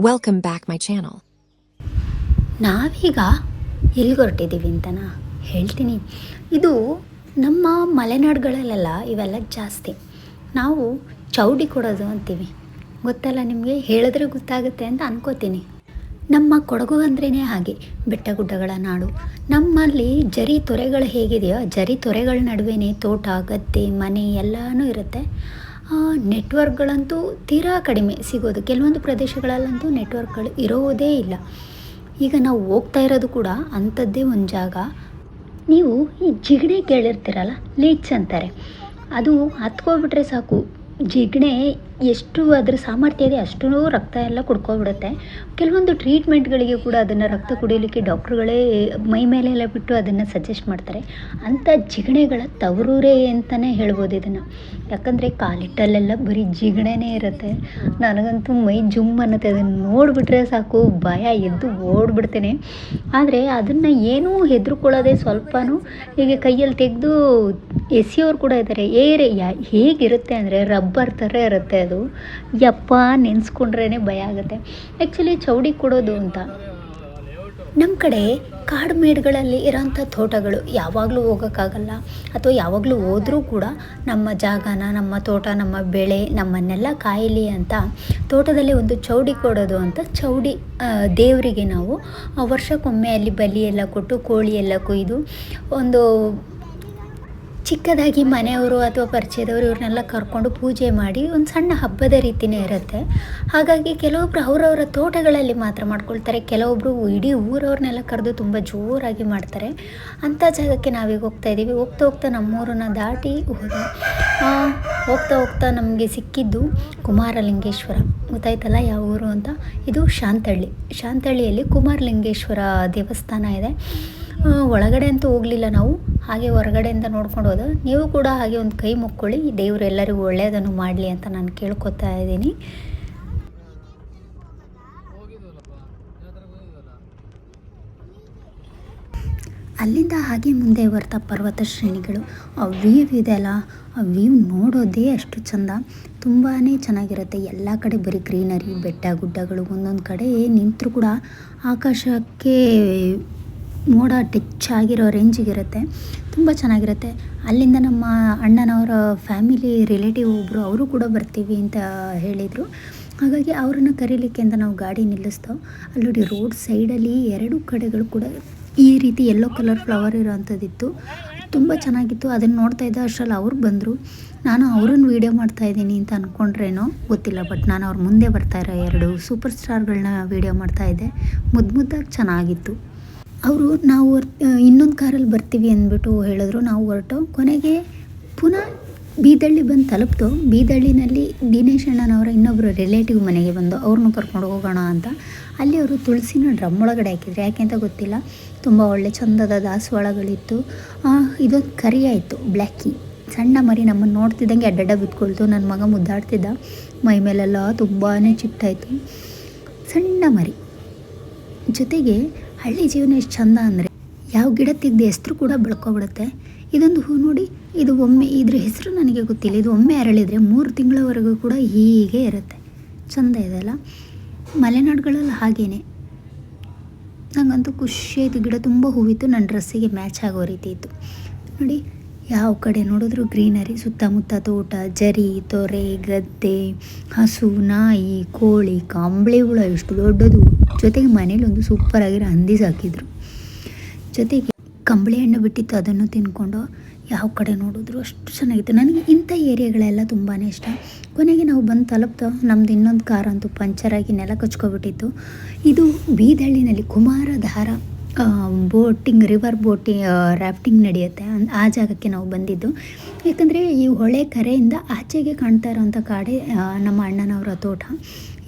Welcome back my channel ನಾವೀಗ ಎಲ್ಲಿಗೆ ಹೊರಟಿದ್ದೀವಿ ಅಂತನಾ? ಹೇಳ್ತೀನಿ. ಇದು ನಮ್ಮ ಮಲೆನಾಡುಗಳಲ್ಲೆಲ್ಲ ಇವೆಲ್ಲ ಜಾಸ್ತಿ. ನಾವು ಚೌಡಿ ಕೊಡೋದು ಅಂತೀವಿ. ಗೊತ್ತಲ್ಲ ನಿಮಗೆ? ಹೇಳಿದ್ರೆ ಗೊತ್ತಾಗುತ್ತೆ ಅಂತ ಅನ್ಕೋತೀನಿ. ನಮ್ಮ ಕೊಡಗು ಅಂದ್ರೇ ಹಾಗೆ. ಬೆಟ್ಟ ಗುಡ್ಡಗಳ ನಾಡು. ನಮ್ಮಲ್ಲಿ ಜರಿ ತೊರೆಗಳು ಹೇಗಿದೆಯೋ ಜರಿ ತೊರೆಗಳ ನಡುವೆನೇ ತೋಟ, ಗದ್ದೆ, ಮನೆ ಎಲ್ಲನೂ ಇರುತ್ತೆ. ನೆಟ್ವರ್ಕ್ಗಳಂತೂ ತೀರಾ ಕಡಿಮೆ ಸಿಗೋದು. ಕೆಲವೊಂದು ಪ್ರದೇಶಗಳಲ್ಲಂತೂ ನೆಟ್ವರ್ಕ್ಗಳು ಇರೋದೇ ಇಲ್ಲ. ಈಗ ನಾವು ಹೋಗ್ತಾ ಇರೋದು ಕೂಡ ಅಂಥದ್ದೇ ಒಂದು ಜಾಗ. ನೀವು ಈ ಜಿಗಣೆ ಕೇಳಿರ್ತೀರಲ್ಲ, ಲೀಚ್ ಅಂತಾರೆ. ಅದು ಹತ್ಕೋಬಿಟ್ರೆ ಸಾಕು. ಜಿಗಣೆ ಎಷ್ಟು ಅದರ ಸಾಮರ್ಥ್ಯ ಇದೆ ಅಷ್ಟು ರಕ್ತ ಎಲ್ಲ ಕುಡ್ಕೊಬಿಡುತ್ತೆ. ಕೆಲವೊಂದು ಟ್ರೀಟ್ಮೆಂಟ್ಗಳಿಗೆ ಕೂಡ ಅದನ್ನು ರಕ್ತ ಕುಡಿಯಲಿಕ್ಕೆ ಡಾಕ್ಟ್ರುಗಳೇ ಮೈ ಮೇಲೆಲ್ಲ ಬಿಟ್ಟು ಅದನ್ನು ಸಜೆಸ್ಟ್ ಮಾಡ್ತಾರೆ. ಅಂಥ ಜಿಗಣೆಗಳ ತವರೂರೇ ಅಂತಲೇ ಹೇಳ್ಬೋದು ಇದನ್ನು. ಯಾಕಂದರೆ ಕಾಲಿಟ್ಟಲ್ಲೆಲ್ಲ ಬರೀ ಜಿಗಣೆನೇ ಇರುತ್ತೆ. ನನಗಂತೂ ಮೈ ಜುಮ್ ಅನ್ನತ್ತೆ. ಅದನ್ನು ನೋಡಿಬಿಟ್ರೆ ಸಾಕು, ಭಯ ಎದ್ದು ಓಡ್ಬಿಡ್ತೇನೆ. ಆದರೆ ಅದನ್ನು ಏನೂ ಹೆದರ್ಕೊಳ್ಳೋದೇ ಸ್ವಲ್ಪನೂ ಹೀಗೆ ಕೈಯಲ್ಲಿ ತೆಗೆದು ಎಸೆಯೋರು ಕೂಡ ಇದ್ದಾರೆ ಏರೆ ಹೇಗಿರುತ್ತೆ ಅಂದರೆ ರಬ್ಬರ್ ಥರ ಇರುತ್ತೆ ಅದು. ಯಪ್ಪ ನೆನೆಸ್ಕೊಂಡ್ರೇ ಭಯ ಆಗುತ್ತೆ. ಆ್ಯಕ್ಚುಲಿ ಚೌಡಿ ಕೊಡೋದು ಅಂತ. ನಮ್ಮ ಕಡೆ ಕಾಡು ಮೇಡುಗಳಲ್ಲಿ ಇರೋಂಥ ತೋಟಗಳು ಯಾವಾಗಲೂ ಹೋಗೋಕ್ಕಾಗಲ್ಲ. ಅಥವಾ ಯಾವಾಗಲೂ ಹೋದರೂ ಕೂಡ ನಮ್ಮ ಜಾಗನ, ನಮ್ಮ ತೋಟ, ನಮ್ಮ ಬೆಳೆ, ನಮ್ಮನ್ನೆಲ್ಲ ಕಾಯಲಿ ಅಂತ ತೋಟದಲ್ಲಿ ಒಂದು ಚೌಡಿ ಕೊಡೋದು ಅಂತ ಚೌಡಿ ದೇವರಿಗೆ ನಾವು ವರ್ಷಕ್ಕೊಮ್ಮೆ ಅಲ್ಲಿ ಬಲಿ ಎಲ್ಲ ಕೊಟ್ಟು ಕೋಳಿ ಎಲ್ಲ ಕೊಯ್ದು ಒಂದು ಚಿಕ್ಕದಾಗಿ ಮನೆಯವರು ಅಥವಾ ಪರಿಚಯದವರು ಇವ್ರನ್ನೆಲ್ಲ ಕರ್ಕೊಂಡು ಪೂಜೆ ಮಾಡಿ ಒಂದು ಸಣ್ಣ ಹಬ್ಬದ ರೀತಿಯೇ ಇರುತ್ತೆ. ಹಾಗಾಗಿ ಕೆಲವೊಬ್ರು ಅವರವರ ತೋಟಗಳಲ್ಲಿ ಮಾತ್ರ ಮಾಡ್ಕೊಳ್ತಾರೆ. ಕೆಲವೊಬ್ಬರು ಇಡೀ ಊರವ್ರನ್ನೆಲ್ಲ ಕರೆದು ತುಂಬ ಜೋರಾಗಿ ಮಾಡ್ತಾರೆ. ಅಂಥ ಜಾಗಕ್ಕೆ ನಾವೀಗ ಹೋಗ್ತಾ ಇದ್ದೀವಿ. ಹೋಗ್ತಾ ಹೋಗ್ತಾ ನಮ್ಮೂರನ್ನ ದಾಟಿ ಹೋದ ಹೋಗ್ತಾ ಹೋಗ್ತಾ ನಮಗೆ ಸಿಕ್ಕಿದ್ದು ಕುಮಾರಲಿಂಗೇಶ್ವರ. ಗೊತ್ತಾಯ್ತಲ್ಲ ಯಾವ ಊರು ಅಂತ? ಇದು ಶಾಂತಳ್ಳಿ. ಶಾಂತಳ್ಳಿಯಲ್ಲಿ ಕುಮಾರಲಿಂಗೇಶ್ವರ ದೇವಸ್ಥಾನ ಇದೆ. ಒಳಗಡೆ ಅಂತೂ ಹೋಗಲಿಲ್ಲ ನಾವು. ಹಾಗೆ ಹೊರಗಡೆಯಿಂದ ನೋಡ್ಕೊಂಡು ಹೋದ. ನೀವು ಕೂಡ ಹಾಗೆ ಒಂದು ಕೈ ಮುಕ್ಕೊಳ್ಳಿ. ದೇವರು ಎಲ್ಲರಿಗೂ ಒಳ್ಳೆಯದನ್ನು ಮಾಡಲಿ ಅಂತ ನಾನು ಕೇಳ್ಕೊತಾ ಇದ್ದೀನಿ. ಅಲ್ಲಿಂದ ಹಾಗೆ ಮುಂದೆ ಬರ್ತಾ ಪರ್ವತ ಶ್ರೇಣಿಗಳು. ಆ ವ್ಯೂವ್ ಇದೆ ಅಲ್ಲ, ಆ ವ್ಯೂ ನೋಡೋದೇ ಅಷ್ಟು ಚಂದ. ತುಂಬಾ ಚೆನ್ನಾಗಿರುತ್ತೆ. ಎಲ್ಲ ಕಡೆ ಬರೀ ಗ್ರೀನರಿ, ಬೆಟ್ಟ ಗುಡ್ಡಗಳು ಒಂದೊಂದು ಕಡೆ ನಿಂತರೂ ಕೂಡ ಆಕಾಶಕ್ಕೆ ಮೋಡ ಟಚ್ ಆಗಿರೋ ರೇಂಜಿಗಿರುತ್ತೆ. ತುಂಬ ಚೆನ್ನಾಗಿರುತ್ತೆ. ಅಲ್ಲಿಂದ ನಮ್ಮ ಅಣ್ಣನವರ ಫ್ಯಾಮಿಲಿ ರಿಲೇಟಿವ್ ಒಬ್ಬರು ಅವರು ಕೂಡ ಬರ್ತೀವಿ ಅಂತ ಹೇಳಿದರು. ಹಾಗಾಗಿ ಅವ್ರನ್ನ ಕರೀಲಿಕ್ಕೆ ಅಂತ ನಾವು ಗಾಡಿ ನಿಲ್ಲಿಸ್ತೇವೆ ಅಲ್ಲಿ ನೋಡಿ ರೋಡ್ ಸೈಡಲ್ಲಿ ಎರಡು ಕಡೆಗಳು ಕೂಡ ಈ ರೀತಿ ಯೆಲ್ಲೋ ಕಲರ್ ಫ್ಲವರ್ ಇರೋವಂಥದ್ದಿತ್ತು ತುಂಬ ಚೆನ್ನಾಗಿತ್ತು. ಅದನ್ನು ನೋಡ್ತಾ ಇದ್ದ ಅಷ್ಟರಲ್ಲಿ ಅವ್ರು ಬಂದರು. ನಾನು ಅವ್ರನ್ನ ವೀಡಿಯೋ ಮಾಡ್ತಾ ಇದ್ದೀನಿ ಅಂತ ಅಂದ್ಕೊಂಡ್ರೇನೋ ಗೊತ್ತಿಲ್ಲ ಬಟ್ ನಾನು ಅವ್ರ ಮುಂದೆ ಬರ್ತಾ ಇರೋ ಎರಡು ಸೂಪರ್ ಸ್ಟಾರ್ಗಳನ್ನ ವೀಡಿಯೋ ಮಾಡ್ತಾ ಇದ್ದೆ. ಮುದ್ದು ಮುದ್ದಾಗಿ ಚೆನ್ನಾಗಿತ್ತು. ಅವರು ನಾವು ಇನ್ನೊಂದು ಕಾರಲ್ಲಿ ಬರ್ತೀವಿ ಅಂದ್ಬಿಟ್ಟು ಹೇಳಿದ್ರು. ನಾವು ಹೊರಟು ಕೊನೆಗೆ ಪುನಃ ಬೀದಳ್ಳಿ ಬಂದು ತಲುಪ್ತು. ಬೀದಳ್ಳಿನಲ್ಲಿ ದಿನೇಶ್ ಅಣ್ಣನವರ ಇನ್ನೊಬ್ಬರು ರಿಲೇಟಿವ್ ಮನೆಗೆ ಬಂದು ಅವ್ರನ್ನೂ ಕರ್ಕೊಂಡು ಹೋಗೋಣ ಅಂತ. ಅಲ್ಲಿ ಅವರು ತುಳಸಿನ ಡ್ರಮ್ ಒಳಗಡೆ ಹಾಕಿದ್ರು. ಯಾಕೆ ಅಂತ ಗೊತ್ತಿಲ್ಲ. ತುಂಬ ಒಳ್ಳೆ ಚಂದದ ದಾಸವಾಳಗಳಿತ್ತು. ಇದೊಂದು ಕರಿ ಆಯಿತು, ಬ್ಲ್ಯಾಕಿ. ಸಣ್ಣ ಮರಿ ನಮ್ಮನ್ನು ನೋಡ್ತಿದ್ದಂಗೆ ಅಡ್ಡಡ್ಡ ಬಿತ್ಕೊಳ್ತು ನನ್ನ ಮಗ ಮುದ್ದಾಡ್ತಿದ್ದ. ಮೈ ಮೇಲೆಲ್ಲ ತುಂಬಾ ಚಿಟ್ಟಾಯಿತು. ಸಣ್ಣ ಮರಿ. ಜೊತೆಗೆ ಹಳ್ಳಿ ಜೀವನ ಎಷ್ಟು ಚಂದ ಅಂದರೆ ಯಾವ ಗಿಡ ತೆಗ್ದು ಹೆಸರು ಕೂಡ ಬೆಳ್ಕೊಬಿಡುತ್ತೆ. ಇದೊಂದು ಹೂ ನೋಡಿ, ಇದು ಒಮ್ಮೆ ಇದ್ರ ಹೆಸರು ನನಗೆ ಗೊತ್ತಿಲ್ಲ. ಇದು ಒಮ್ಮೆ ಅರಳಿದರೆ ಮೂರು ತಿಂಗಳವರೆಗೂ ಕೂಡ ಹೀಗೆ ಇರುತ್ತೆ. ಚಂದ ಇದೆಲ್ಲ ಮಲೆನಾಡುಗಳಲ್ಲಿ ಹಾಗೇನೆ. ನನಗಂತೂ ಖುಷಿ ಆಯಿತು. ಗಿಡ ತುಂಬ ಹೂವಿತ್ತು. ನನ್ನ ಡ್ರೆಸ್ಸಿಗೆ ಮ್ಯಾಚ್ ಆಗೋ ರೀತಿ ಇತ್ತು. ನೋಡಿ ಯಾವ ಕಡೆ ನೋಡಿದ್ರು ಗ್ರೀನರಿ, ಸುತ್ತಮುತ್ತ ತೋಟ, ಜರಿ, ತೊರೆ, ಗದ್ದೆ, ಹಸು, ನಾಯಿ, ಕೋಳಿ, ಕಂಬಳಿ ಹುಳ ಎಷ್ಟು ದೊಡ್ಡದು. ಜೊತೆಗೆ ಮನೇಲಿ ಒಂದು ಸೂಪರ್ ಆಗಿರೋ ಹಂದಿ ಸಾಕಿದ್ರು. ಜೊತೆಗೆ ಕಂಬಳಿ ಹಣ್ಣು ಬಿಟ್ಟಿತ್ತು, ಅದನ್ನು ತಿನ್ಕೊಂಡು ಯಾವ ಕಡೆ ನೋಡಿದ್ರು ಅಷ್ಟು ಚೆನ್ನಾಗಿತ್ತು. ನನಗೆ ಇಂಥ ಏರಿಯಾಗಳೆಲ್ಲ ತುಂಬಾ ಇಷ್ಟ. ಕೊನೆಗೆ ನಾವು ಬಂದು ತಲುಪ್ತಾ, ನಮ್ದು ಇನ್ನೊಂದು ಕಾರ್ ಅಂತೂ ಪಂಚರಾಗಿ ನೆಲ ಕಚ್ಕೊಬಿಟ್ಟಿತ್ತು. ಇದು ಬೀದಳ್ಳಿನಲ್ಲಿ Kumaradhara. Boating river boating rafting ನಡೆಯುತ್ತೆ. ಆ ಜಾಗಕ್ಕೆ ನಾವು ಬಂದಿದ್ದು. ಯಾಕಂದರೆ ಈ ಹೊಳೆ ಕರೆಯಿಂದ ಆಚೆಗೆ ಕಾಣ್ತಾ ಇರೋವಂಥ ಕಾಡೆ ನಮ್ಮ ಅಣ್ಣನವರ ತೋಟ.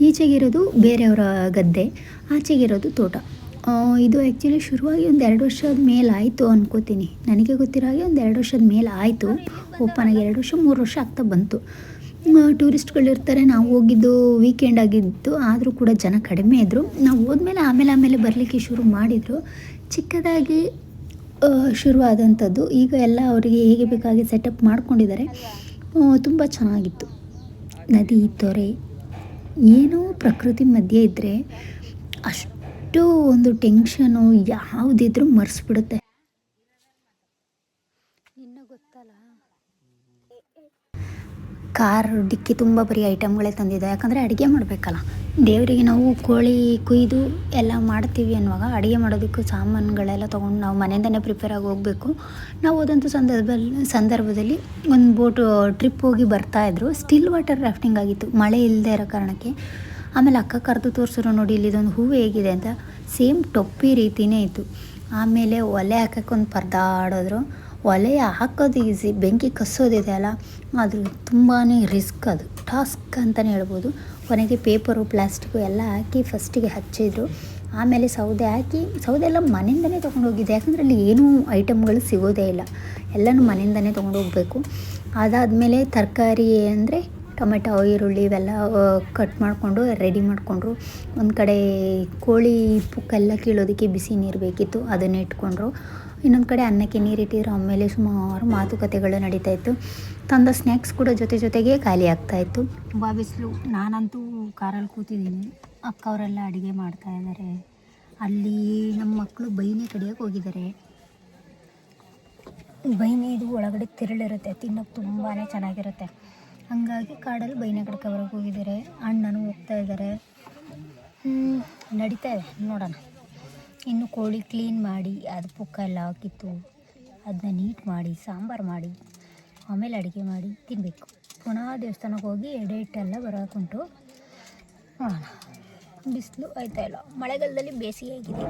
ಈಚೆಗಿರೋದು ಬೇರೆಯವರ ಗದ್ದೆ ಆಚೆಗಿರೋದು ತೋಟ. ಆ, ಇದು ಆ್ಯಕ್ಚುಲಿ ಶುರುವಾಗಿ ಒಂದು ಎರಡು ವರ್ಷದ ಮೇಲೆ ಆಯಿತು ಅನ್ಕೋತೀನಿ. ನನಗೆ ಗೊತ್ತಿರೋ ಹಾಗೆ ಒಂದು ಎರಡು ವರ್ಷದ ಮೇಲೆ ಆಯಿತು. ಓಪನ್ ಆಗಿ ಎರಡು ವರ್ಷ ಮೂರು ವರ್ಷ ಆಗ್ತಾ ಬಂತು. ಟೂರಿಸ್ಟ್ಗಳು ಇರ್ತಾರೆ ನಾವು ಹೋಗಿದ್ದು ವೀಕೆಂಡ್ ಆಗಿದ್ದು ಆದರೂ ಕೂಡ ಜನ ಕಡಿಮೆ ಇದ್ದರು ನಾವು ಹೋದ್ಮೇಲೆ ಆಮೇಲೆ ಆಮೇಲೆ ಬರಲಿಕ್ಕೆ ಶುರು ಮಾಡಿದರು. ಚಿಕ್ಕದಾಗಿ ಶುರುವಾದಂಥದ್ದು. ಈಗ ಎಲ್ಲ ಅವರಿಗೆ ಹೇಗೆ ಬೇಕಾಗಿ ಸೆಟಪ್ ಮಾಡ್ಕೊಂಡಿದ್ದಾರೆ. ತುಂಬ ಚೆನ್ನಾಗಿತ್ತು. ನದಿ, ತೊರೆ, ಏನೋ ಪ್ರಕೃತಿ ಮಧ್ಯೆ ಇದ್ದರೆ ಅಷ್ಟು ಒಂದು ಟೆನ್ಷನು ಯಾವುದಿದ್ರೂ ಮರೆಸ್ಬಿಡುತ್ತೆ. ಇನ್ನೂ ಗೊತ್ತಲ್ಲ? ಕಾರ್, ಡಿಕ್ಕಿ ತುಂಬ ಬರೀ ಐಟಮ್ಗಳೇ ತಂದಿದ್ದೆ ಯಾಕಂದರೆ ಅಡುಗೆ ಮಾಡಬೇಕಲ್ಲ. ದೇವರಿಗೆ ನಾವು ಕೋಳಿ ಕುಯ್ದು ಎಲ್ಲ ಮಾಡ್ತೀವಿ ಅನ್ನುವಾಗ ಅಡುಗೆ ಮಾಡೋದಕ್ಕೂ ಸಾಮಾನುಗಳೆಲ್ಲ ತೊಗೊಂಡು ನಾವು ಮನೆಯಿಂದನೇ ಪ್ರಿಪೇರ್ ಆಗಿ ಹೋಗಬೇಕು. ನಾವು ಹೋದಂಥ ಸಂದರ್ಭದಲ್ಲಿ ಸಂದರ್ಭದಲ್ಲಿ ಒಂದು ಬೋಟು ಟ್ರಿಪ್ ಹೋಗಿ ಬರ್ತಾಯಿದ್ರು ಸ್ಟಿಲ್ ವಾಟರ್ ರಾಫ್ಟಿಂಗ್ ಆಗಿತ್ತು. ಮಳೆ ಇಲ್ಲದೆ ಇರೋ ಕಾರಣಕ್ಕೆ. ಆಮೇಲೆ ಅಕ್ಕ ಕರೆದು ತೋರಿಸಿದ್ರು ನೋಡಿ, ಇಲ್ಲಿದೊಂದು ಹೂವು ಹೇಗಿದೆ ಅಂತ. ಸೇಮ್ ಟೊಪ್ಪಿ ರೀತಿಯೇ ಇತ್ತು. ಆಮೇಲೆ ಒಲೆ ಹಾಕಕ್ಕೆ ಪರದಾಡೋದ್ರು ಒಲೆ ಹಾಕೋದು ಈಸಿ ಬೆಂಕಿ ಕಸೋದಿದೆ ಅಲ್ಲ? ಆದರೂ ತುಂಬಾ ರಿಸ್ಕ್ ಅದು. ಟಾಸ್ಕ್ ಅಂತಲೇ ಹೇಳ್ಬೋದು. ಕೊನೆಗೆ ಪೇಪರು ಪ್ಲಾಸ್ಟಿಕ್ಕು ಎಲ್ಲ ಹಾಕಿ ಫಸ್ಟಿಗೆ ಹಚ್ಚಿದ್ರು. ಆಮೇಲೆ ಸೌದೆ ಹಾಕಿ, ಸೌದೆ ಎಲ್ಲ ಮನೆಯಿಂದನೇ ತೊಗೊಂಡೋಗಿದ್ದೆ ಯಾಕಂದರೆ ಅಲ್ಲಿ ಏನೂ ಐಟಮ್ಗಳು ಸಿಗೋದೇ ಇಲ್ಲ. ಎಲ್ಲನೂ ಮನೆಯಿಂದನೇ ತೊಗೊಂಡೋಗ್ಬೇಕು ಅದಾದಮೇಲೆ ತರಕಾರಿ ಅಂದರೆ ಟೊಮೆಟೊ, ಈರುಳ್ಳಿ ಇವೆಲ್ಲ ಕಟ್ ಮಾಡಿಕೊಂಡು ರೆಡಿ ಮಾಡಿಕೊಂಡ್ರು. ಒಂದು ಕಡೆ ಕೋಳಿ ಪುಕ್ಕೆಲ್ಲ ಕೀಳೋದಕ್ಕೆ ಬಿಸಿ ನೀರು ಬೇಕಿತ್ತು. ಅದನ್ನು ಇಟ್ಕೊಂಡ್ರು. ಇನ್ನೊಂದು ಕಡೆ ಅನ್ನಕ್ಕೆ ನೀರಿಟ್ಟಿದ್ರು ಆಮೇಲೆ ಸುಮಾರು ಮಾತುಕತೆಗಳು ನಡೀತಾ ಇತ್ತು. ತಂದ ಸ್ನ್ಯಾಕ್ಸ್ ಕೂಡ ಜೊತೆ ಜೊತೆಗೆ ಖಾಲಿ ಆಗ್ತಾಯಿತ್ತು ತುಂಬ ಬಿಸಿಲು. ನಾನಂತೂ ಕಾರಲ್ಲಿ ಕೂತಿದ್ದೀನಿ. ಅಕ್ಕವರೆಲ್ಲ ಅಡುಗೆ ಮಾಡ್ತಾ ಇದ್ದಾರೆ. ಅಲ್ಲಿ ನಮ್ಮ ಮಕ್ಕಳು ಬೈನೆ ಕಡಿಯೋಕೆ ಹೋಗಿದ್ದಾರೆ. ಬೈನೆ ಇದು ಒಳಗಡೆ ತಿರುಳಿರುತ್ತೆ. ತಿನ್ನೋಕೆ ತುಂಬಾ ಚೆನ್ನಾಗಿರುತ್ತೆ. ಹಾಗಾಗಿ ಕಾಡಲ್ಲಿ ಬೈನೆ ಕಡ್ಕೊ ಬರೋಕೆ ಹೋಗಿದ್ದಾರೆ. ಅಣ್ಣನೂ ಹೋಗ್ತಾ ಇದ್ದಾರೆ. ನಡೀತಾ ಇದೆ. ನೋಡೋಣ. ಇನ್ನು ಕೋಳಿ ಕ್ಲೀನ್ ಮಾಡಿ, ಅದು ಪುಕ್ಕ ಎಲ್ಲ ಹಾಕಿತ್ತು ಅದನ್ನ ನೀಟ್ ಮಾಡಿ, ಸಾಂಬಾರು ಮಾಡಿ, ಆಮೇಲೆ ಅಡುಗೆ ಮಾಡಿ ತಿನ್ನಬೇಕು ಪುನಃ ದೇವಸ್ಥಾನಕ್ಕೆ ಹೋಗಿ ಎಡೆ ಹಿಟ್ಟೆಲ್ಲ ಬರೋಕುಂಟು ನೋಡೋಣ. ಬಿಸಿಲು ಆಯ್ತಾ ಇಲ್ಲ? ಮಳೆಗಾಲದಲ್ಲಿ ಬೇಸಿಗೆ ಆಗಿದೆ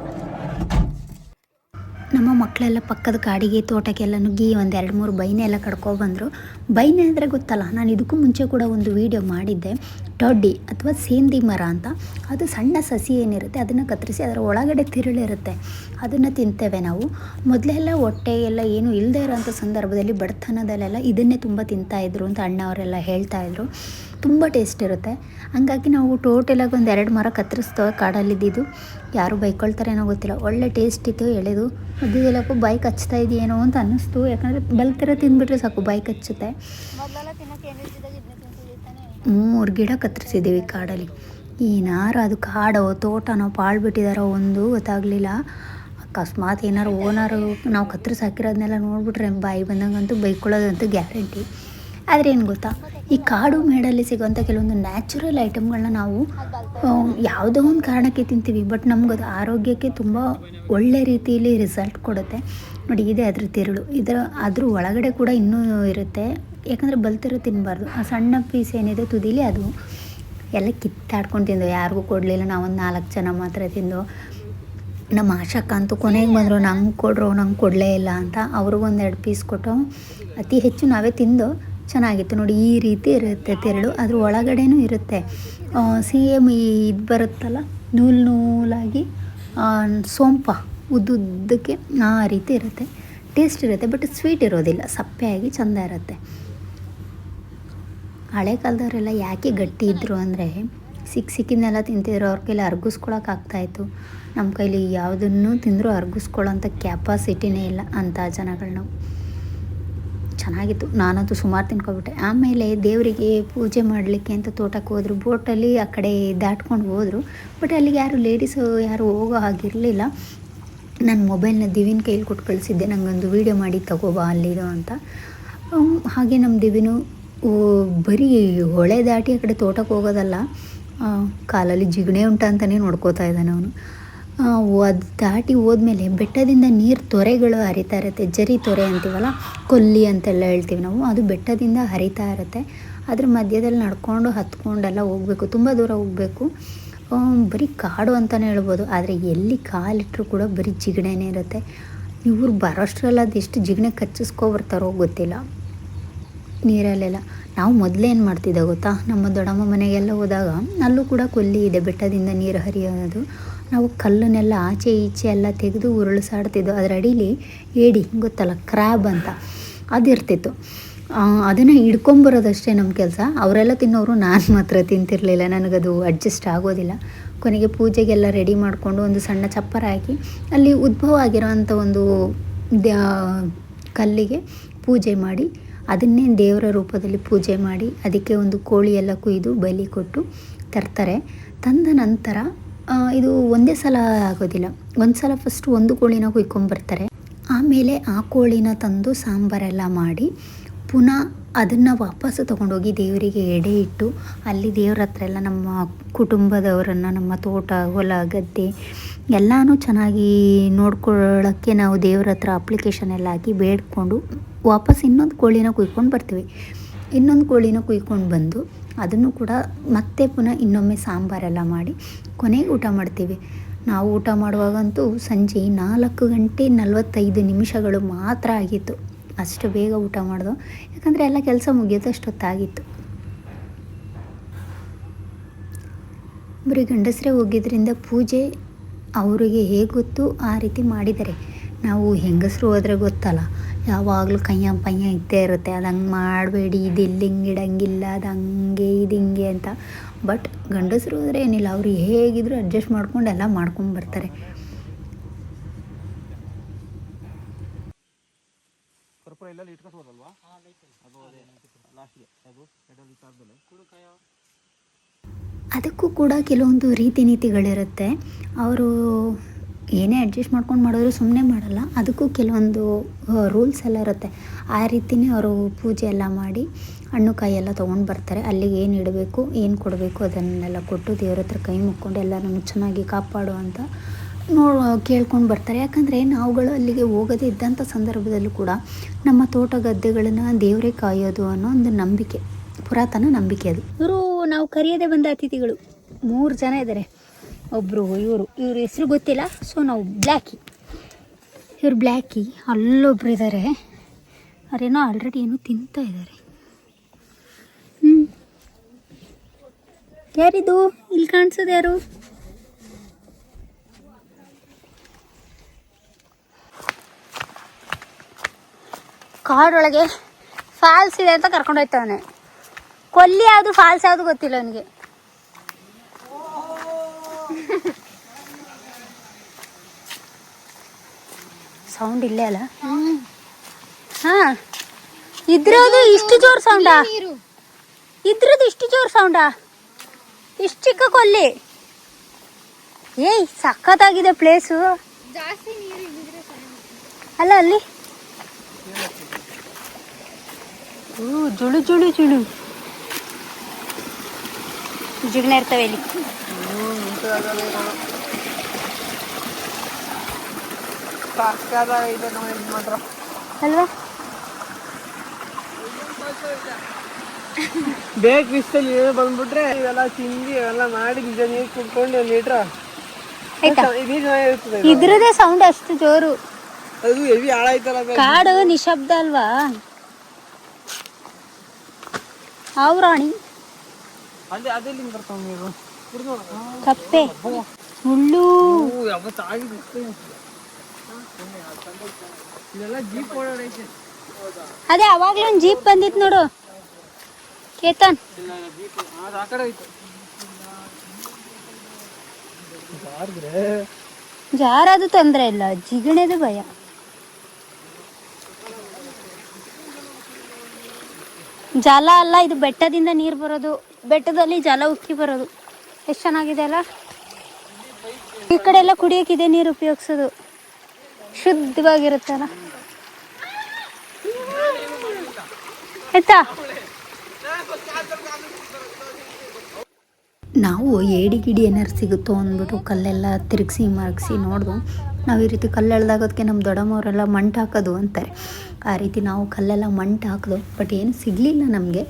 ನಮ್ಮ ಮಕ್ಕಳೆಲ್ಲ ಪಕ್ಕದ ಕಾಡಿಗೆ ತೋಟಕ್ಕೆಲ್ಲ ನುಗ್ಗಿ ಒಂದು ಎರಡು ಮೂರು ಬೈನೆ ಎಲ್ಲ ಕಡ್ಕೊಬಂದರು ಬೈನೆ ಅಂದರೆ ಗೊತ್ತಲ್ಲ, ನಾನು ಇದಕ್ಕೂ ಮುಂಚೆ ಕೂಡ ಒಂದು ವೀಡಿಯೋ ಮಾಡಿದ್ದೆ. ಟೊಡ್ಡಿ ಅಥವಾ ಸೇಂದಿ ಮರ ಅಂತ, ಅದು ಸಣ್ಣ ಸಸಿ ಏನಿರುತ್ತೆ ಅದನ್ನು ಕತ್ತರಿಸಿ ಅದರ ಒಳಗಡೆ ತಿರುಳಿರುತ್ತೆ. ಅದನ್ನು ತಿಂತೇವೆ ನಾವು. ಮೊದಲೆಲ್ಲ ಹೊಟ್ಟೆ ಎಲ್ಲ ಏನು ಇಲ್ಲದೆ ಇರೋಂಥ ಸಂದರ್ಭದಲ್ಲಿ ಬಡತನದಲ್ಲೆಲ್ಲ ಇದನ್ನೇ ತುಂಬ ತಿಂತಾಯಿದ್ರು ಅಂತ ಅಣ್ಣವರೆಲ್ಲ ಹೇಳ್ತಾಯಿದ್ರು ತುಂಬ ಟೇಸ್ಟ್ ಇರುತ್ತೆ. ಹಂಗಾಗಿ ನಾವು ಟೋಟಲಾಗಿ ಒಂದು ಎರಡು ಮರ ಕತ್ತರಿಸ್ತೇವೆ ಕಾಡಲ್ಲಿದ್ದು ಯಾರು ಬೈಕೊಳ್ತಾರೇನೋ ಗೊತ್ತಿಲ್ಲ. ಒಳ್ಳೆ ಟೇಸ್ಟ್ ಇತ್ತು, ಎಳೆದು. ಎಲ್ಲಕ್ಕೂ ಬೈಕ್ ಹಚ್ತಾ ಇದೆಯೇನೋ ಅಂತ ಅನ್ನಿಸ್ತು. ಯಾಕಂದರೆ ಬಲ್ತಿರ ತಿಂದುಬಿಟ್ರೆ ಸಾಕು, ಬಾಯಿ ಕಚ್ಚುತ್ತೆ. ಮೂರು ಗಿಡ ಕತ್ತರಿಸಿದ್ದೀವಿ ಕಾಡಲ್ಲಿ. ಏನಾರು ಅದು ಕಾಡೋ ತೋಟನೋ ಪಾಳ್ಬಿಟ್ಟಿದಾರೋ ಒಂದು ಗೊತ್ತಾಗಲಿಲ್ಲ. ಅಕಸ್ಮಾತ್ ಏನಾರು ಓನರು ನಾವು ಕತ್ತರಿಸಿ ಹಾಕಿರೋದನ್ನೆಲ್ಲ ನೋಡ್ಬಿಟ್ರೆ ಬಾಯಿ ಬಂದಂಗಂತೂ ಬೈಕೊಳ್ಳೋದಂತೂ ಗ್ಯಾರಂಟಿ. ಆದರೆ ಏನು ಗೊತ್ತಾ? ಈ ಕಾಡು ಮೇಡಲ್ಲಿ ಸಿಗುವಂಥ ಕೆಲವೊಂದು ನ್ಯಾಚುರಲ್ ಐಟಮ್ಗಳನ್ನ ನಾವು ಯಾವುದೋ ಒಂದು ಕಾರಣಕ್ಕೆ ತಿಂತೀವಿ, ಬಟ್ ನಮ್ಗೆ ಅದು ಆರೋಗ್ಯಕ್ಕೆ ತುಂಬ ಒಳ್ಳೆ ರೀತಿಯಲ್ಲಿ ರಿಸಲ್ಟ್ ಕೊಡುತ್ತೆ. ನೋಡಿ, ಇದೆ ಅದ್ರ ತಿರುಳು. ಇದರ ಅದ್ರ ಒಳಗಡೆ ಕೂಡ ಇನ್ನೂ ಇರುತ್ತೆ. ಯಾಕಂದರೆ ಬಲ್ತಿರೋ ತಿನ್ನಬಾರ್ದು ಆ ಸಣ್ಣ ಪೀಸ್ ಏನಿದೆ ತುದಿಲಿ ಅದು ಎಲ್ಲ ಕಿತ್ತಾಡ್ಕೊಂಡು ತಿಂದು. ಯಾರಿಗೂ ಕೊಡಲಿಲ್ಲ. ನಾವೊಂದು ನಾಲ್ಕು ಜನ ಮಾತ್ರ ತಿಂದು. ನಮ್ಮ ಆಶಾ ಕೊನೆಗೆ ಬಂದರು. ನಂಗೆ ಕೊಡ್ರು, ನಂಗೆ ಕೊಡಲೇ ಇಲ್ಲ ಅಂತ ಅವ್ರಿಗೊಂದು ಎರಡು ಪೀಸ್ ಕೊಟ್ಟು ಅತಿ ಹೆಚ್ಚು ನಾವೇ ತಿಂದು ಚೆನ್ನಾಗಿತ್ತು. ನೋಡಿ, ಈ ರೀತಿ ಇರುತ್ತೆ ತೆರಳು. ಅದ್ರ ಒಳಗಡೆನೂ ಇರುತ್ತೆ. ಸೇಮ್ ಈ ಇದು ಬರುತ್ತಲ್ಲ, ನೂಲು ನೂಲಾಗಿ ಸೋಂಪ ಉದ್ದುದ್ದಕ್ಕೆ ಆ ರೀತಿ ಇರುತ್ತೆ. ಟೇಸ್ಟ್ ಇರುತ್ತೆ ಬಟ್ ಸ್ವೀಟ್ ಇರೋದಿಲ್ಲ. ಸಪ್ಪೆಯಾಗಿ ಚೆಂದ ಇರುತ್ತೆ. ಹಳೆ ಕಾಲದವರೆಲ್ಲ ಯಾಕೆ ಗಟ್ಟಿ ಇದ್ದರು ಅಂದರೆ ಸಿಕ್ಕ ಸಿಕ್ಕಿದ್ನೆಲ್ಲ ತಿಂತಿದ್ರು ಅವ್ರ ಕೈಲಿ ಅರ್ಗಿಸ್ಕೊಳಕ್ಕೆ ನಮ್ಮ ಕೈಲಿ ಯಾವುದನ್ನು ತಿಂದರೂ ಅರ್ಗಿಸ್ಕೊಳ್ಳೋಂಥ ಕ್ಯಾಪಾಸಿಟಿನೇ ಇಲ್ಲ ಅಂಥ ಜನಗಳು ನಾವು. ಚೆನ್ನಾಗಿತ್ತು. ನಾನಂತೂ ಸುಮಾರು ತಿನ್ಕೊಬಿಟ್ಟೆ. ಆಮೇಲೆ ದೇವರಿಗೆ ಪೂಜೆ ಮಾಡಲಿಕ್ಕೆ ಅಂತ ತೋಟಕ್ಕೆ ಹೋದರು. ಬೋಟಲ್ಲಿ ಆ ಕಡೆ ದಾಟ್ಕೊಂಡು ಹೋದರು. ಬಟ್ ಅಲ್ಲಿಗೆ ಯಾರು ಲೇಡೀಸು ಯಾರು ಹೋಗೋ ಹಾಗಿರಲಿಲ್ಲ. ನನ್ನ ಮೊಬೈಲ್ನ ದಿವಿನ ಕೈಲಿ ಕೊಟ್ಟು ಕಳಿಸಿದ್ದೆ. ನನಗೊಂದು ವೀಡಿಯೋ ಮಾಡಿ ತಗೋಬಾ ಅಲ್ಲಿರೋ ಅಂತ. ಹಾಗೆ ನಮ್ಮ ದಿವಿನು ಬರೀ ಹೊಳೆ ದಾಟಿ ಆ ಕಡೆ ತೋಟಕ್ಕೆ ಹೋಗೋದಲ್ಲ ಕಾಲಲ್ಲಿ ಜಿಗಣೆ ಉಂಟ ಅಂತಲೇ ನೋಡ್ಕೋತಾ ಇದ್ದಾನೆ ಅವನು. ಅದು ದಾಟಿ ಹೋದ್ಮೇಲೆ ಬೆಟ್ಟದಿಂದ ನೀರು ತೊರೆಗಳು ಹರಿತಾ ಇರುತ್ತೆ, ಜರಿ ತೊರೆ ಅಂತೀವಲ್ಲ, ಕೊಲ್ಲಿ ಅಂತೆಲ್ಲ ಹೇಳ್ತೀವಿ ನಾವು, ಅದು ಬೆಟ್ಟದಿಂದ ಹರಿತಾ ಇರುತ್ತೆ. ಅದ್ರ ಮಧ್ಯದಲ್ಲಿ ನಡ್ಕೊಂಡು ಹತ್ಕೊಂಡೆಲ್ಲ ಹೋಗಬೇಕು, ತುಂಬ ದೂರ ಹೋಗಬೇಕು. ಬರೀ ಕಾಡು ಅಂತಲೇ ಹೇಳ್ಬೋದು, ಆದರೆ ಎಲ್ಲಿ ಕಾಲಿಟ್ಟರು ಕೂಡ ಬರೀ ಜಿಗಣೆನೇ ಇರುತ್ತೆ. ಇವ್ರು ಬರೋಷ್ಟರಲ್ಲಿ ಅದೆಷ್ಟು ಜಿಗಣೆ ಕಚ್ಚಿಸ್ಕೊಬರ್ತಾರೋ ಗೊತ್ತಿಲ್ಲ. ನೀರಲ್ಲೆಲ್ಲ. ನಾವು ಮೊದಲೇನು ಮಾಡ್ತಿದ್ದೆ ಗೊತ್ತಾ? ನಮ್ಮ ದೊಡ್ಡಮ್ಮ ಮನೆಗೆಲ್ಲ ಹೋದಾಗ ಅಲ್ಲೂ ಕೂಡ ಕೊಲ್ಲಿ ಇದೆ, ಬೆಟ್ಟದಿಂದ ನೀರು ಹರಿಯೋದು. ನಾವು ಕಲ್ಲನ್ನೆಲ್ಲ ಆಚೆ ಈಚೆ ಎಲ್ಲ ತೆಗೆದು ಉರುಳಿಸಾಡ್ತಿದ್ದೋ ಅದರ ಅಡೀಲಿ ಏಡಿ, ಗೊತ್ತಲ್ಲ ಕ್ರ್ಯಾಬ್ ಅಂತ. ಅದಿರ್ತಿತ್ತು. ಅದನ್ನು ಹಿಡ್ಕೊಂಬರೋದಷ್ಟೇ ನಮ್ಮ ಕೆಲಸ. ಅವರೆಲ್ಲ ತಿನ್ನೋರು ನಾನು ಮಾತ್ರ ತಿಂತಿರಲಿಲ್ಲ. ನನಗದು ಅಡ್ಜಸ್ಟ್ ಆಗೋದಿಲ್ಲ. ಕೊನೆಗೆ ಪೂಜೆಗೆಲ್ಲ ರೆಡಿ ಮಾಡಿಕೊಂಡು ಒಂದು ಸಣ್ಣ ಚಪ್ಪರ ಹಾಕಿ ಅಲ್ಲಿ ಉದ್ಭವ ಆಗಿರೋವಂಥ ಒಂದು ಕಲ್ಲಿಗೆ ಪೂಜೆ ಮಾಡಿ ಅದನ್ನೇ ದೇವರ ರೂಪದಲ್ಲಿ ಪೂಜೆ ಮಾಡಿ ಅದಕ್ಕೆ ಒಂದು ಕೋಳಿ ಎಲ್ಲ ಕುಯ್ದು ಬಲಿ ಕೊಟ್ಟು ತರ್ತಾರೆ. ತಂದ ನಂತರ ಇದು ಒಂದೇ ಸಲ ಆಗೋದಿಲ್ಲ. ಒಂದು ಸಲ ಫಸ್ಟ್ ಒಂದು ಕೋಳಿನ ಕುಯ್ಕೊಂಬರ್ತಾರೆ ಆಮೇಲೆ ಆ ಕೋಳಿನ ತಂದು ಸಾಂಬಾರೆಲ್ಲ ಮಾಡಿ ಪುನಃ ಅದನ್ನು ವಾಪಸ್ಸು ತೊಗೊಂಡೋಗಿ ದೇವರಿಗೆ ಎಡೆ ಇಟ್ಟು ಅಲ್ಲಿ ದೇವ್ರ ಹತ್ರ ಎಲ್ಲ ನಮ್ಮ ಕುಟುಂಬದವರನ್ನು, ನಮ್ಮ ತೋಟ, ಹೊಲ, ಗದ್ದೆ ಎಲ್ಲನೂ ಚೆನ್ನಾಗಿ ನೋಡ್ಕೊಳ್ಳೋಕ್ಕೆ ನಾವು ದೇವ್ರ ಹತ್ರ ಅಪ್ಲಿಕೇಶನ್ ಎಲ್ಲ ಹಾಕಿ ಬೇಡ್ಕೊಂಡು ವಾಪಸ್ ಇನ್ನೊಂದು ಕೋಳಿನ ಕುಯ್ಕೊಂಡು ಬರ್ತೀವಿ. ಇನ್ನೊಂದು ಕೋಳಿನ ಕುಯ್ಕೊಂಡು ಬಂದು ಅದನ್ನು ಕೂಡ ಮತ್ತೆ ಪುನಃ ಇನ್ನೊಮ್ಮೆ ಸಾಂಬಾರೆಲ್ಲ ಮಾಡಿ ಕೊನೆಗೆ ಊಟ ಮಾಡ್ತೀವಿ. ನಾವು ಊಟ ಮಾಡುವಾಗಂತೂ ಸಂಜೆ ನಾಲ್ಕು ಗಂಟೆ ನಲವತ್ತೈದು ನಿಮಿಷಗಳು ಮಾತ್ರ ಆಗಿತ್ತು. ಅಷ್ಟು ಬೇಗ ಊಟ ಮಾಡಿದೋ. ಯಾಕಂದರೆ ಎಲ್ಲ ಕೆಲಸ ಮುಗಿಯೋದು ಅಷ್ಟೊತ್ತಾಗಿತ್ತು. ಬರೀ ಗಂಡಸರೇ ಹೋಗಿದ್ದರಿಂದ ಪೂಜೆ ಅವರಿಗೆ ಹೇಗೆ ಗೊತ್ತು? ಆ ರೀತಿ ಮಾಡಿದ್ದಾರೆ. ನಾವು ಹೆಂಗಸರು ಹೋದರೆ ಗೊತ್ತಲ್ಲ. ಯಾವಾಗಲೂ ಕೈಯ ಪಯ್ಯ ಇದ್ದೇ ಇರುತ್ತೆ. ಅದು ಹಂಗೆ ಮಾಡಬೇಡಿ ಇದು ಇಲ್ಲಿ ಹಿಂಗೆ ಇಡಂಗಿಲ್ಲ ಅದು ಹಂಗೆ ಇದು ಹಿಂಗೆ ಅಂತ. ಬಟ್ ಗಂಡಸರು ಹೋದರೆ ಏನಿಲ್ಲ ಅವರು ಹೇಗಿದ್ರು ಅಡ್ಜಸ್ಟ್ ಮಾಡ್ಕೊಂಡು ಎಲ್ಲ ಮಾಡ್ಕೊಂಡು ಬರ್ತಾರೆ. ಅದಕ್ಕೂ ಕೂಡ ಕೆಲವೊಂದು ರೀತಿ ನೀತಿಗಳಿರುತ್ತೆ ಅವರು ಏನೇ ಅಡ್ಜಸ್ಟ್ ಮಾಡ್ಕೊಂಡು ಮಾಡಿದ್ರು ಸುಮ್ಮನೆ ಮಾಡಲ್ಲ. ಅದಕ್ಕೂ ಕೆಲವೊಂದು ರೂಲ್ಸ್ ಎಲ್ಲ ಇರುತ್ತೆ. ಆ ರೀತಿಯೇ ಅವರು ಪೂಜೆ ಎಲ್ಲ ಮಾಡಿ ಹಣ್ಣು ಕಾಯಿ ಎಲ್ಲ ತೊಗೊಂಡು ಬರ್ತಾರೆ. ಅಲ್ಲಿಗೆ ಏನು ಇಡಬೇಕು, ಏನು ಕೊಡಬೇಕು ಅದನ್ನೆಲ್ಲ ಕೊಟ್ಟು ದೇವ್ರ ಹತ್ರ ಕೈ ಮುಕ್ಕೊಂಡು ಎಲ್ಲರನ್ನು ಚೆನ್ನಾಗಿ ಕಾಪಾಡು ಅಂತ ನೋ ಕೇಳ್ಕೊಂಡು ಬರ್ತಾರೆ. ಯಾಕಂದರೆ ನಾವುಗಳು ಅಲ್ಲಿಗೆ ಹೋಗದೇ ಇದ್ದಂಥ ಸಂದರ್ಭದಲ್ಲೂ ಕೂಡ ನಮ್ಮ ತೋಟ ಗದ್ದೆಗಳನ್ನು ದೇವರೇ ಕಾಯೋದು ಅನ್ನೋ ಒಂದು ನಂಬಿಕೆ, ಪುರಾತನ ನಂಬಿಕೆ ಅದು. ಇವರು ನಾವು ಕರೆಯದೆ ಬಂದ ಅತಿಥಿಗಳು. ಮೂರು ಜನ ಇದ್ದಾರೆ. ಒಬ್ಬರು ಇವರು. ಇವ್ರ ಹೆಸರು ಗೊತ್ತಿಲ್ಲ ಸೊ ನಾವು ಬ್ಲ್ಯಾಕಿ ಇವ್ರು ಬ್ಲ್ಯಾಕಿ ಅಲ್ಲೊಬ್ರು ಇದ್ದಾರೆ ಅವರೇನೋ ಆಲ್ರೆಡಿ ಏನೋ ತಿಂತಾ ಇದ್ದಾರೆ ಹ್ಞೂ ಯಾರಿದು? ಇಲ್ಲಿ ಕಾಣಿಸೋದು ಯಾರು? ಕಾಡೊಳಗೆ ಫಾಲ್ಸ್ ಇದೆ ಅಂತ ಕರ್ಕೊಂಡು ಹೋಯ್ತವನೆ. ಕೊಲ್ಲಿ ಯಾವುದು ಫಾಲ್ಸ್ ಯಾವುದು ಗೊತ್ತಿಲ್ಲ ಅವನಿಗೆ. ಸೌಂಡ್ ಇಲ್ಲೇ ಅಲ್ಲ? ಹಾ. ಇದ್ರದು ಇಷ್ಟು ಜೋರ್ ಸೌಂಡಾ ಇದ್ರದ್ದು ಇಷ್ಟು ಜೋರ್ ಸೌಂಡಾ ಇಷ್ಟು ಚಿಕ್ಕ ಕೊಲ್ಲಿ? ಏಯ್ ಸಖತ್ತಾಗಿದೆ ಪ್ಲೇಸು ಅಲ್ಲ ಅಲ್ಲಿ? ಹ್ಞೂ ಜುಳು ಜುಳು ಜುಳು. ಜಿಗಣೆ ಇರ್ತವೆ ಇಲ್ಲಿ. ಇದೆ ನೋಡಿ ಮಾತ್ರ. ಅಲ್ವಾ? ಬೇಗ ಬಿಸಿಲು ನೀರು ಬಂದ್ಬಿಟ್ರೆ ಇವೆಲ್ಲ ತಿಂದು ಇವೆಲ್ಲ ಮಾಡಿ ನಿಜ ನೀರು ಕುಡ್ಕೊಂಡು ಒಂದು ಲೀಟ್ರ ಇದ್ರದೇ ಸೌಂಡ್ ಅಷ್ಟು ಜೋರು. ಅದು ಹೆವಿ ಹಾಳಾಯ್ತಲ್ಲ ಅದು. ಕಾಡು ನಿಶಬ್ದ ಅಲ್ವಾ? ರಾಣಿ. ಅದೇ ಅದೆಲ್ಲಿಂದ ಬರ್ತಾವ ನೀರು. ಕಪ್ಪೆ. ಮುಳ್ಳು. ಓ, ಯಾವತ್ತಾಗಿದೆ ಇದೆಲ್ಲ ಜೀಪ್ ಓಡಾಡೈತೆ ಅದೇ ಅವಾಗ್ಲೂ ಒಂದು ಜೀಪ್ ಬಂದಿತ್ತು ನೋಡು. ಕೇತನ್. ಜಾರದು ತೊಂದರೆ ಇಲ್ಲ, ಜಿಗಣೆದು ಭಯ. ಜಲ ಅಲ್ಲ, ಇದು ಬೆಟ್ಟದಿಂದ ನೀರು ಬರೋದು, ಬೆಟ್ಟದಲ್ಲಿ ಜಲ ಉಕ್ಕಿ ಬರೋದು. ಎಷ್ಟು ಚೆನ್ನಾಗಿದೆ ಅಲ್ಲ? ಈ ಕಡೆ ಎಲ್ಲ ಕುಡಿಯೋಕ್ಕಿದೆ ನೀರು ಉಪಯೋಗಿಸೋದು. ಶುದ್ಧವಾಗಿರುತ್ತಲ್ಲ ಆಯ್ತಾ? ನಾವು ಏಡಿ ಗಿಡಿ ಏನಾರು ಸಿಗುತ್ತೋ ಅಂದ್ಬಿಟ್ಟು ಕಲ್ಲೆಲ್ಲ ತಿರುಗಿಸಿ ಮರಗಿಸಿ ನೋಡ್ದು, ನಾವು ಈ ರೀತಿ ಕಲ್ಲು ಎಳ್ದಾಗೋದಕ್ಕೆ ನಮ್ಮ ದೊಡ್ಡಮ್ಮವರೆಲ್ಲ ಮಂಟು ಹಾಕೋದು ಅಂತಾರೆ. ಆ ರೀತಿ ನಾವು ಕಲ್ಲೆಲ್ಲ ಮಂಟು ಹಾಕಿದು, ಬಟ್ ಏನು ಸಿಗಲಿಲ್ಲ ನಮಗೆ.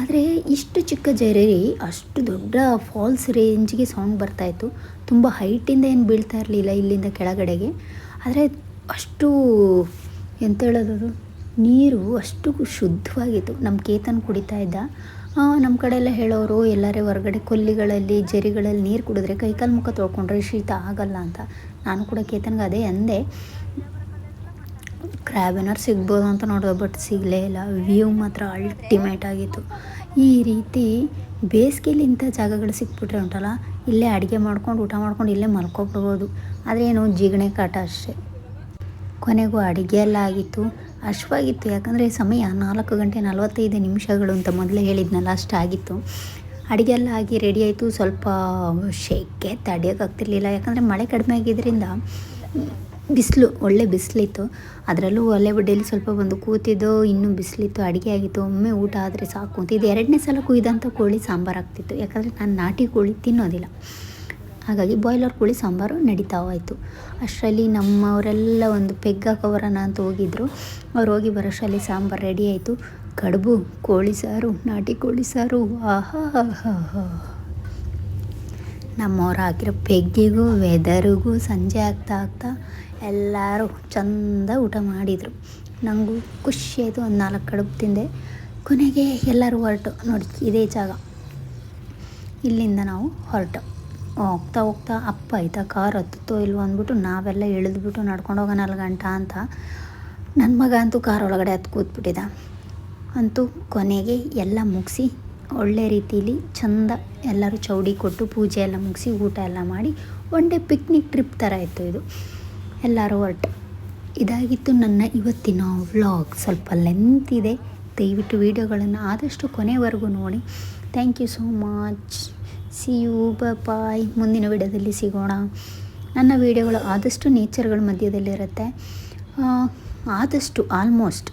ಆದರೆ ಇಷ್ಟು ಚಿಕ್ಕ ಜರಿ ಅಷ್ಟು ದೊಡ್ಡ ಫಾಲ್ಸ್ ರೇಂಜ್ಗೆ ಸೌಂಡ್ ಬರ್ತಾಯಿತ್ತು ತುಂಬ ಹೈಟಿಂದ ಏನು ಬೀಳ್ತಾ ಇರಲಿಲ್ಲ ಇಲ್ಲಿಂದ ಕೆಳಗಡೆಗೆ. ಆದರೆ ಅಷ್ಟು ಎಂತ ಹೇಳೋದು ನೀರು ಅಷ್ಟು ಶುದ್ಧವಾಗಿತ್ತು. ನಮ್ಮ ಕೇತನ್ ಕುಡಿತಾ ಇದ್ದ. ನಮ್ಮ ಕಡೆ ಎಲ್ಲ ಹೇಳೋರು, ಎಲ್ಲರೇ ಹೊರಗಡೆ ಕೊಲ್ಲಿಗಳಲ್ಲಿ, ಜರಿಗಳಲ್ಲಿ ನೀರು ಕುಡಿದ್ರೆ ಕೈಕಾಲು ಮುಖ ತೊಳ್ಕೊಂಡ್ರೆ ಶೀತ ಆಗಲ್ಲ ಅಂತ. ನಾನು ಕೂಡ ಕೇತನ್ಗೆ ಅದೇ ಅಂದೆ. ಕ್ರ್ಯಾಬ್ ಏನಾರು ಸಿಗ್ಬೋದು ಅಂತ ನೋಡಿದೆ ಬಟ್ ಸಿಗಲೇ ಇಲ್ಲ. ವ್ಯೂ ಮಾತ್ರ ಅಲ್ಟಿಮೇಟ್ ಆಗಿತ್ತು. ಈ ರೀತಿ ಬೇಸಿಗೆಲಿ ಇಂಥ ಜಾಗಗಳು ಸಿಕ್ಬಿಟ್ರೆ ಉಂಟಲ್ಲ, ಇಲ್ಲೇ ಅಡುಗೆ ಮಾಡ್ಕೊಂಡು, ಊಟ ಮಾಡ್ಕೊಂಡು ಇಲ್ಲೇ ಮಲ್ಕೊಬಿಡ್ಬೋದು. ಆದರೆ ಏನು, ಜಿಗಣೆ ಕಾಟ ಅಷ್ಟೇ. ಕೊನೆಗೂ ಅಡುಗೆ ಎಲ್ಲ ಆಗಿತ್ತು. ಅಶ್ವಾಗಿತ್ತು. ಯಾಕಂದರೆ ಸಮಯ ನಾಲ್ಕು ಗಂಟೆ ನಲವತ್ತೈದು ನಿಮಿಷಗಳು ಅಂತ ಮೊದಲೇ ಹೇಳಿದ್ನಲ್ಲ ಅಷ್ಟಾಗಿತ್ತು ಅಡುಗೆ ಎಲ್ಲ ಆಗಿ ರೆಡಿ ಆಯಿತು. ಸ್ವಲ್ಪ ಶೆಕೆ ತಡೆಯೋಕ್ಕಾಗ್ತಿರ್ಲಿಲ್ಲ ಯಾಕಂದರೆ ಮಳೆ ಕಡಿಮೆ ಆಗಿದ್ದರಿಂದ ಬಿಸಿಲು, ಒಳ್ಳೆ ಬಿಸಿಲಿತ್ತು. ಅದರಲ್ಲೂ ಒಲೆ ಬಡ್ಡೆಯಲ್ಲಿ ಸ್ವಲ್ಪ ಬಂದು ಕೂತಿದ್ದು, ಇನ್ನೂ ಬಿಸಿಲಿತ್ತು, ಅಡುಗೆ ಆಗಿತ್ತು. ಒಮ್ಮೆ ಊಟ ಆದರೆ ಸಾಕು ಅಂತ. ಇದು ಎರಡನೇ ಸಲ ಕುಯ್ದಂಥ ಕೋಳಿ ಸಾಂಬಾರು ಆಗ್ತಿತ್ತು. ಯಾಕಂದರೆ ನಾನು ನಾಟಿ ಕೋಳಿ ತಿನ್ನೋದಿಲ್ಲ. ಹಾಗಾಗಿ ಬಾಯ್ಲರ್ ಕೋಳಿ ಸಾಂಬಾರು ನಡೀತಾ ಹೋಯ್ತು ಅಷ್ಟರಲ್ಲಿ ನಮ್ಮವರೆಲ್ಲ ಒಂದು ಪೆಗ್ ಹಾಕೋಬರೋಣ ಅಂತ ಹೋಗಿದ್ರು. ಅವ್ರು ಹೋಗಿ ಬರೋಷ್ಟರಲ್ಲಿ ಸಾಂಬಾರು ರೆಡಿ ಆಯಿತು. ಕಡುಬು, ಕೋಳಿ ಸಾರು, ನಾಟಿ ಕೋಳಿ ಸಾರು ಆಹಾ ನಮ್ಮವ್ರು ಹಾಕಿರೋ ಪೆಗ್ಗಿಗೂ ವೆದರಿಗೂ ಸಂಜೆ ಆಗ್ತಾ ಆಗ್ತಾ ಎಲ್ಲರೂ ಚಂದ ಊಟ ಮಾಡಿದರು. ನನಗೂ ಖುಷಿ ಆಯಿತು ಒಂದು ನಾಲ್ಕು ಕಡುಬು ತಿಂದೆ. ಕೊನೆಗೆ ಎಲ್ಲರೂ ಹೊರಟು. ನೋಡಿ, ಇದೇ ಜಾಗ. ಇಲ್ಲಿಂದ ನಾವು ಹೊರಟು. ಹೋಗ್ತಾ ಹೋಗ್ತಾ, ಅಪ್ಪ ಆಯ್ತಾ ಕಾರ್ ಹತ್ತುತ್ತೋ ಇಲ್ವೋ ಅಂದ್ಬಿಟ್ಟು ನಾವೆಲ್ಲ ಇಳಿದ್ಬಿಟ್ಟು ನಡ್ಕೊಂಡು ಹೋಗೋಣ ನಾಲ್ಕು ಗಂಟ ಅಂತ ನನ್ನ ಮಗ ಅಂತೂ ಕಾರ್ ಒಳಗಡೆ ಹತ್ತು ಕೂತ್ಬಿಟ್ಟಿದ್ದ ಅಂತೂ ಕೊನೆಗೆ ಎಲ್ಲ ಮುಗಿಸಿ ಒಳ್ಳೆ ರೀತಿಲಿ ಚಂದ ಎಲ್ಲರೂ ಚೌಡಿ ಕೊಟ್ಟು ಪೂಜೆ ಎಲ್ಲ ಮುಗಿಸಿ ಊಟ ಎಲ್ಲ ಮಾಡಿ ಒನ್ ಡೇ ಪಿಕ್ನಿಕ್ ಟ್ರಿಪ್ ಥರ ಇತ್ತು ಇದು. ಎಲ್ಲರೂ ಹೊರಟು. ಇದಾಗಿತ್ತು ನನ್ನ ಇವತ್ತಿನ ವ್ಲಾಗ್. ಸ್ವಲ್ಪ ಲೆಂತ್ ಇದೆ ದಯವಿಟ್ಟು ವೀಡಿಯೋಗಳನ್ನು ಆದಷ್ಟು ಕೊನೆವರೆಗೂ ನೋಡಿ. Thank you so much. See you bye ಮುಂದಿನ ವಿಡಿಯೋದಲ್ಲಿ ಸಿಗೋಣ. ನನ್ನ ವಿಡಿಯೋಗಳು ಆದಷ್ಟು ನೇಚರ್ಗಳ ಮಧ್ಯದಲ್ಲಿರುತ್ತೆ. ಆದಷ್ಟು ಆಲ್ಮೋಸ್ಟ್